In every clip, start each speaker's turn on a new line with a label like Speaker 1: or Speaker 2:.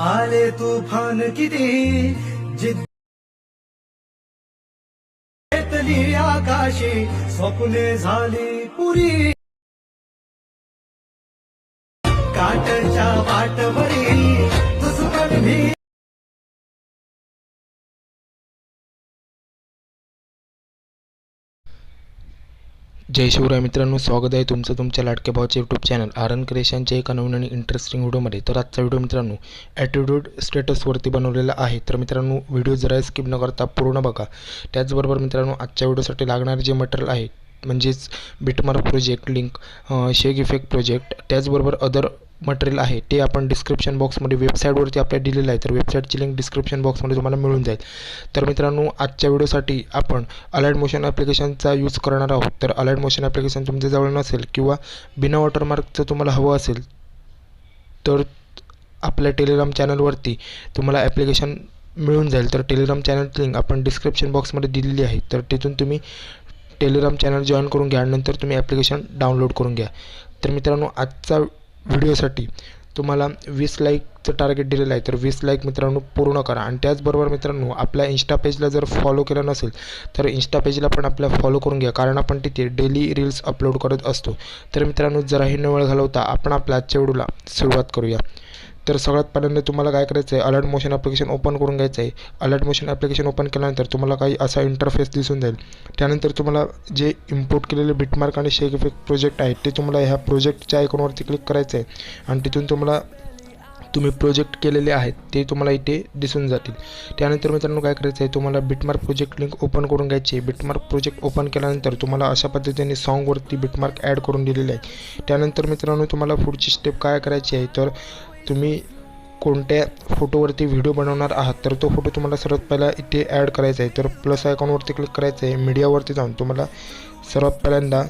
Speaker 1: आले तुफान किती? जिद्दली आकाशी स्वप्ने झाली पुरी. काटच्या वाटवरी दुश्मन भी
Speaker 2: जय शिवराय मित्रांनो स्वागत आहे तुमचं तुमच्या लाडक्या भावाच्या यूट्यूब चॅनल आरन क्रिएशनच्या एका नवीन आणि इंटरेस्टिंग व्हिडिओमध्ये तर आजचा व्हिडिओ मित्रांनो ॲटिट्यूड स्टेटसवरती बनवलेला आहे. तर मित्रांनो व्हिडिओ जरा स्किप न करता पूर्ण बघा. त्याचबरोबर मित्रांनो आजच्या व्हिडिओसाठी लागणारे जे मटेरियल आहे म्हणजेच bitmark project link shake effect project त्याचबरोबर अदर मटेरियल आहे ते आपण डिस्क्रिप्शन बॉक्समध्ये वेबसाईटवरती आपल्या दिलेलं आहे. तर वेबसाईटची लिंक डिस्क्रिप्शन बॉक्समध्ये तुम्हाला मिळून जाईल. तर मित्रांनो आजच्या व्हिडिओसाठी आपण अलाइड मोशन ॲप्लिकेशनचा यूज करणार आहोत. तर अलाइड मोशन ॲप्लिकेशन तुमच्याजवळ नसेल किंवा बिना वॉटरमार्कचं तुम्हाला हवं असेल तर आपल्या टेलिग्राम चॅनलवरती तुम्हाला ॲप्लिकेशन मिळून जाईल. तर टेलिग्राम चॅनलची लिंक आपण डिस्क्रिप्शन बॉक्समध्ये दिलेली आहे. तर तिथून तुम्ही टेलिग्राम चॅनल जॉईन करून घ्या नंतर तुम्ही ॲप्लिकेशन डाउनलोड करून घ्या. तर मित्रांनो आजचा व्हिडिओसाठी तुम्हाला वीस लाईकचं टार्गेट दिलेलं आहे तर वीस लाईक मित्रांनो पूर्ण करा. आणि त्याचबरोबर मित्रांनो आपल्या इन्स्टा पेजला जर फॉलो केलं नसेल तर इन्स्टा पेजला पण आपल्या फॉलो करून घ्या. कारण आपण तिथे डेली रील्स अपलोड करत असतो. तर मित्रांनो जराही न वेळ घालवता आपण आपल्या आजच्या व्हिडिओला सुरुवात करूया. तर सगळ्यात पहिल्यांदा तुम्हाला काय करायचं आहे? अलर्ट मोशन ॲप्लिकेशन ओपन करून घ्यायचं आहे. अलर्ट मोशन ॲप्लिकेशन ओपन केल्यानंतर तुम्हाला काही असा इंटरफेस दिसून जाईल. त्यानंतर तुम्हाला जे इम्पोर्ट केलेले बिटमार्क आणि शेक इफेक्ट प्रोजेक्ट आहेत ते तुम्हाला ह्या प्रोजेक्टच्या आयकॉनवरती क्लिक करायचं आहे आणि तिथून तुम्हाला तुम्ही प्रोजेक्ट केलेले आहेत ते तुम्हाला इथे दिसून जातील. त्यानंतर मित्रांनो काय करायचं आहे तुम्हाला बिटमार्क प्रोजेक्ट लिंक ओपन करून घ्यायची आहे. बिटमार्क प्रोजेक्ट ओपन केल्यानंतर तुम्हाला अशा पद्धतीने सॉन्गवरती बिटमार्क ॲड करून दिलेले आहे. त्यानंतर मित्रांनो तुम्हाला पुढची स्टेप काय करायची आहे? तर तुम्ही कोणत्या फोटोवरती व्हिडिओ बनवणार आहात तर तो फोटो तुम्हाला सर्वात पहिला इथे ॲड करायचा आहे. तर प्लस आयकॉनवरती क्लिक करायचं आहे. मीडियावरती जाऊन तुम्हाला सर्वात पहिल्यांदा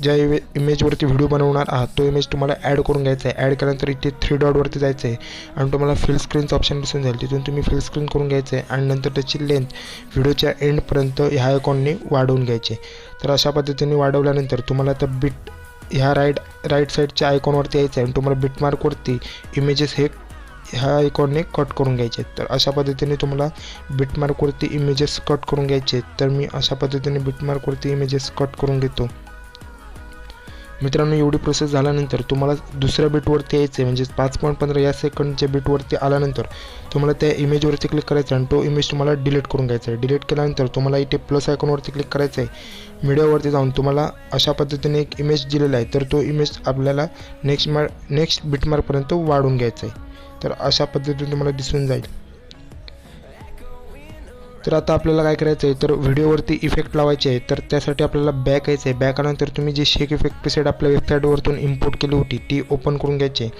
Speaker 2: ज्या इमे इमेजवरती व्हिडिओ बनवणार आहात तो इमेज तुम्हाला ॲड करून घ्यायचा आहे. ॲड केल्यानंतर इथे थ्री डॉटवरती जायचं आहे. आणि तुम्हाला फिल स्क्रीनचं ऑप्शन दिसून जाईल. तिथून तुम्ही फिल स्क्रीन करून घ्यायचं आहे. आणि नंतर त्याची लेंथ व्हिडिओच्या एंडपर्यंत ह्या आयकॉनने वाढवून घ्यायची तर अशा पद्धतीने वाढवल्यानंतर तुम्हाला आता बिट ह्या राईट राईट साईडच्या आयकॉनवरती यायचं आहे. आणि तुम्हाला बिटमार्कवरती इमेजेस हे ह्या आयकॉनने कट करून घ्यायचे आहेत. तर अशा पद्धतीने तुम्हाला बिटमार्कवरती इमेजेस कट करून घ्यायचे आहेत. तर मी अशा पद्धतीने बिटमार्कवरती इमेजेस कट करून घेतो. मित्रांनो एवढी प्रोसेस झाल्यानंतर तुम्हाला दुसऱ्या बिटवरती यायचं आहे म्हणजे पाच पॉईंट पंधरा या सेकंडच्या बिटवरती आल्यानंतर तुम्हाला त्या इमेजवरती क्लिक करायचं आहे आणि तो इमेज तुम्हाला डिलीट करून घ्यायचा आहे. डिलीट केल्यानंतर तुम्हाला इथे प्लस आयकॉनवरती क्लिक करायचं आहे मीडियावरती जाऊन तुम्हाला अशा पद्धतीने एक इमेज दिलेला आहे. तर तो इमेज आपल्याला नेक्स्ट मार नेक्स्ट बीटमार्कपर्यंत वाढून घ्यायचा आहे. तर अशा पद्धतीने तुम्हाला दिसून जाईल. तर आता आपल्याला काय करायचं आहे तर व्हिडिओवरती इफेक्ट लावायचे आहे तर त्यासाठी आपल्याला बॅक यायचं आहे बॅक आल्यानंतर तुम्ही जी शेक इफेक्ट प्रिसेट आपल्या वेबसाईटवरतून इम्पोर्ट केली होती ती ओपन करून घ्यायची आहे.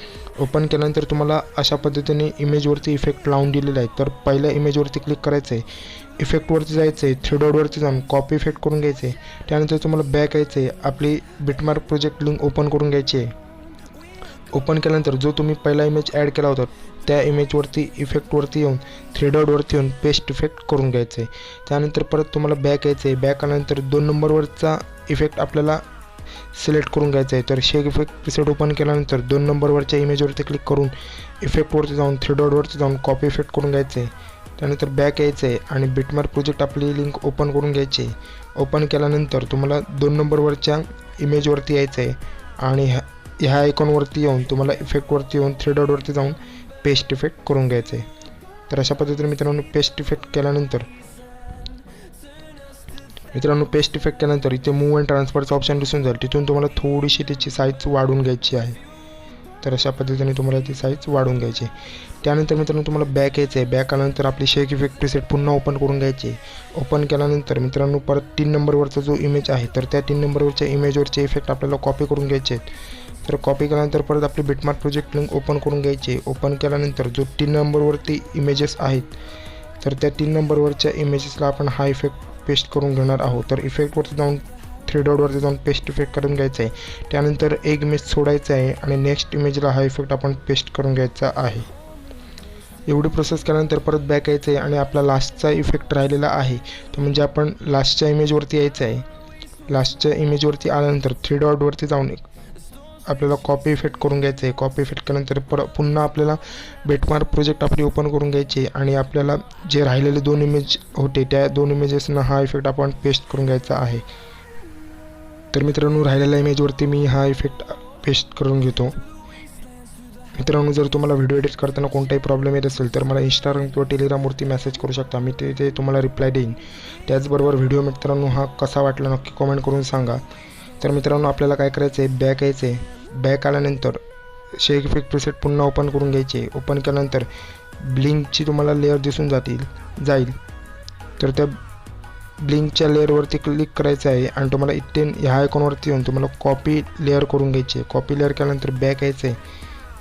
Speaker 2: ओपन केल्यानंतर तुम्हाला अशा पद्धतीने इमेजवरती इफेक्ट लावून दिलेला आहे. तर पहिल्या इमेजवरती क्लिक करायचं आहे इफेक्टवरती जायचं आहे थ्री डॉटवरती जाऊन कॉपी इफेक्ट करून घ्यायचं आहे त्यानंतर तुम्हाला बॅक यायचं आहे आपली बिटमार्क प्रोजेक्ट लिंक ओपन करून घ्यायची आहे. ओपन केल्यानंतर जो तुम्ही पहिला इमेज ॲड केला होता त्या इमेजवरती इफेक्टवरती येऊन थ्री डॉटवरती येऊन पेस्ट इफेक्ट करून घ्यायचं. आहे त्यानंतर परत तुम्हाला बॅक यायचं आहे बॅक आल्यानंतर दोन नंबरवरचा इफेक्ट आपल्याला सिलेक्ट करून घ्यायचा आहे. तर शेक इफेक्ट प्रिसेट ओपन केल्यानंतर दोन नंबरवरच्या इमेजवरती क्लिक करून इफेक्टवरती जाऊन थ्री डॉटवरती जाऊन कॉपी इफेक्ट करून घ्यायचं. आहे त्यानंतर बॅक यायचं आहे आणि बिटमार्क प्रोजेक्ट आपली लिंक ओपन करून घ्यायची. आहे ओपन केल्यानंतर तुम्हाला दोन नंबरवरच्या इमेजवरती यायचं आहे आणि ह्या आयकॉनवरती येऊन तुम्हाला इफेक्टवरती येऊन थ्री डॉटवरती जाऊन पेस्ट इफेक्ट करून घ्यायचं आहे तर अशा पद्धतीने मित्रांनो पेस्ट इफेक्ट केल्यानंतर मित्रांनो पेस्ट इफेक्ट केल्यानंतर इथे मूव अँड ट्रान्सफरचं ऑप्शन दिसून जाईल. तिथून तुम्हाला थोडीशी त्याची साईज वाढवून घ्यायची आहे. तर अशा पद्धतीने तुम्हाला ती साईज वाढवून घ्यायची आहे. त्यानंतर मित्रांनो तुम्हाला बॅक यायचं आहे बॅक आल्यानंतर आपली शेक इफेक्ट प्रिसेट पुन्हा ओपन करून घ्यायची आहे. ओपन केल्यानंतर मित्रांनो परत तीन नंबरवरचा जो इमेज आहे तर त्या तीन नंबरवरच्या इमेजवरचे इफेक्ट आपल्याला कॉपी करून घ्यायचे आहेत. तर कॉपी केल्यानंतर परत आपली बिटमार्क प्रोजेक्ट लिंक ओपन करून घ्यायची ओपन केल्यानंतर जो तीन नंबरवरती इमेजेस आहेत तर त्या तीन नंबरवरच्या इमेजेसला आपण हा इफेक्ट पेस्ट करून घेणार आहोत. तर इफेक्टवरती जाऊन थ्री डॉटवरती जाऊन पेस्ट इफेक्ट करून घ्यायचा आहे. त्यानंतर एक इमेज सोडायचा आहे आणि नेक्स्ट इमेजला हा इफेक्ट आपण पेस्ट करून घ्यायचा आहे. एवढी प्रोसेस केल्यानंतर परत बॅक यायचं आहे आणि आपला लास्टचा इफेक्ट राहिलेला आहे. तो म्हणजे आपण लास्टच्या इमेजवरती यायचं आहे. लास्टच्या इमेजवरती आल्यानंतर थ्री डॉटवरती जाऊन आपल्याला कॉपी इफेक्ट करून घ्यायचं आहे कॉपी इफेक्ट केल्यानंतर पर पुन्हा आपल्याला बेटमार्क प्रोजेक्ट आपली ओपन करून घ्यायची. आणि आपल्याला जे राहिलेले दोन इमेज होते त्या दोन इमेजेसना हा इफेक्ट आपण पेस्ट करून घ्यायचा आहे. तर मित्रांनो राहिलेल्या इमेजवरती मी हा इफेक्ट पेस्ट करून घेतो. मित्रांनो जर तुम्हाला व्हिडिओ एडिट करताना कोणताही प्रॉब्लेम येत असेल तर मला इंस्टाग्राम किंवा टेलिग्रामवरती मेसेज करू शकता. मी ते ते तुम्हाला रिप्लाय देईन. त्याचबरोबर व्हिडिओ मित्रांनो हा कसा वाटला नक्की कमेंट करून सांगा. तर मित्रांनो आपल्याला काय करायचं आहे? बॅक यायचं आहे. बॅक आल्यानंतर शेक इफेक्ट प्रिसेट पुन्हा ओपन करून घ्यायचे. ओपन केल्यानंतर ब्लिंकची तुम्हाला लेअर दिसून जातील जाईल. तर त्या ब्लिंकच्या लेअरवरती क्लिक करायचं आहे आणि तुम्हाला इथे ह्या आयकॉनवरती येऊन तुम्हाला कॉपी लेअर करून घ्यायची आहे. कॉपी लेअर केल्यानंतर बॅक यायचं आहे.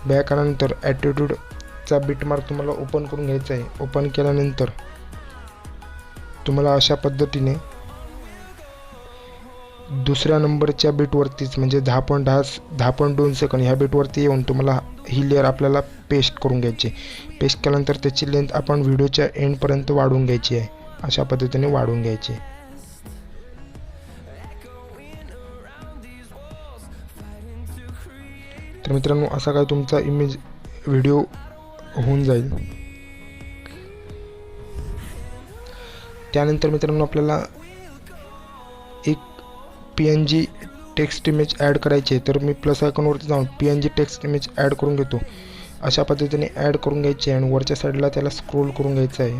Speaker 2: बॅक आल्यानंतर ॲटिट्यूडचा बिटमार्क तुम्हाला ओपन करून घ्यायचा आहे. ओपन केल्यानंतर तुम्हाला अशा पद्धतीने दुसऱ्या नंबरच्या बीटवरतीच म्हणजे दहा पॉईंट दहा दहा पॉईंट दोन सेकंड ह्या बीटवरती येऊन तुम्हाला ही लेअर आपल्याला पेस्ट करून घ्यायची पेस्ट केल्यानंतर त्याची लेंथ आपण व्हिडिओच्या एंडपर्यंत वाढवून घ्यायची आहे. अशा पद्धतीने वाढवून घ्यायची तर मित्रांनो असा काय तुमचा इमेज व्हिडिओ होऊन जाईल. त्यानंतर मित्रांनो आपल्याला एक P N G text image add करायची आहे तर मी प्लस आयकॉनवरती जाऊन P N G text image add करून घेतो. अशा पद्धतीने ॲड करून घ्यायची आहे आणि वरच्या साईडला त्याला स्क्रोल करून घ्यायचं आहे.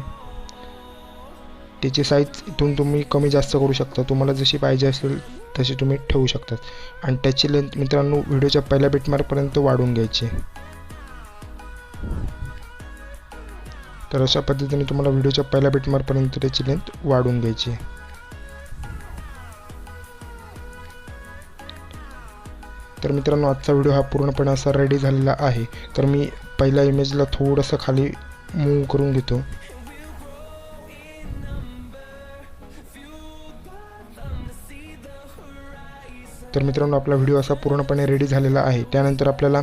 Speaker 2: त्याची साईज इथून तुम्ही कमी जास्त करू शकता. तुम्हाला जशी पाहिजे असेल तशी तुम्ही ठेवू शकतात आणि त्याची लेंथ मित्रांनो व्हिडिओच्या पहिल्या बिटमार्कपर्यंत वाढवून घ्यायची. तर अशा पद्धतीने तुम्हाला व्हिडिओच्या पहिल्या बिटमार्कपर्यंत त्याची लेंथ वाढवून घ्यायची. तर मित्रांनो आजचा व्हिडिओ हा पूर्णपणे असा रेडी झालेला आहे. तर मी पहिल्या इमेजला थोडंसं खाली मूव करून घेतो. तर मित्रांनो आपला व्हिडिओ असा पूर्णपणे रेडी झालेला आहे. त्यानंतर आपल्याला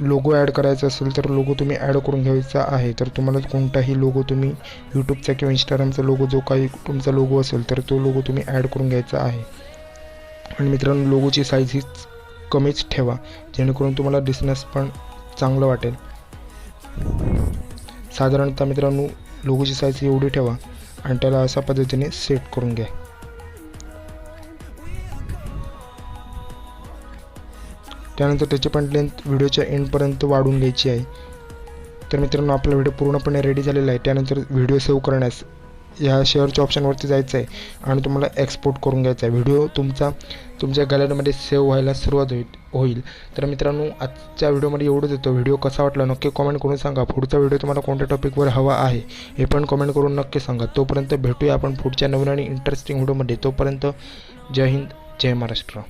Speaker 2: लोगो ॲड करायचा असेल तर लोगो तुम्ही ॲड करून घ्यायचा आहे. तर तुम्हाला कोणताही लोगो तुम्ही यूट्यूबचा किंवा इंस्टाग्रामचा लोगो जो काही तुमचा लोगो असेल तर तो लोगो तुम्ही ॲड करून घ्यायचा आहे. आणि मित्रांनो लोगोची साईज हीच कमीच ठेवा जेणेकरून तुम्हाला दिसण्यास पण चांगलं वाटेल. साधारणतः मित्रांनो लोगोची साईज एवढी ठेवा आणि त्याला अशा पद्धतीने सेट करून घ्या. त्यानंतर त्याची पण लेंथ व्हिडिओच्या एंडपर्यंत वाढवून घ्यायची आहे. तर मित्रांनो आपला व्हिडिओ पूर्णपणे रेडी झालेला आहे. त्यानंतर व्हिडिओ सेव्ह करण्यास या शेअरच्या ऑप्शनवरती जायचं आहे आणि तुम्हाला एक्सपोर्ट करून घ्यायचा आहे व्हिडिओ तुमचा तुमच्या गॅलरीमध्ये सेव्ह व्हायला सुरुवात होईल होईल. तर मित्रांनो आजच्या व्हिडिओमध्ये एवढंच येतो. व्हिडिओ कसा वाटला नक्की कमेंट करून सांगा. पुढचा व्हिडिओ तुम्हाला कोणत्या टॉपिकवर हवा आहे हे पण कमेंट करून नक्की सांगा. तोपर्यंत भेटूया आपण पुढच्या नवीन आणि इंटरेस्टिंग व्हिडिओमध्ये तोपर्यंत जय हिंद जय महाराष्ट्र.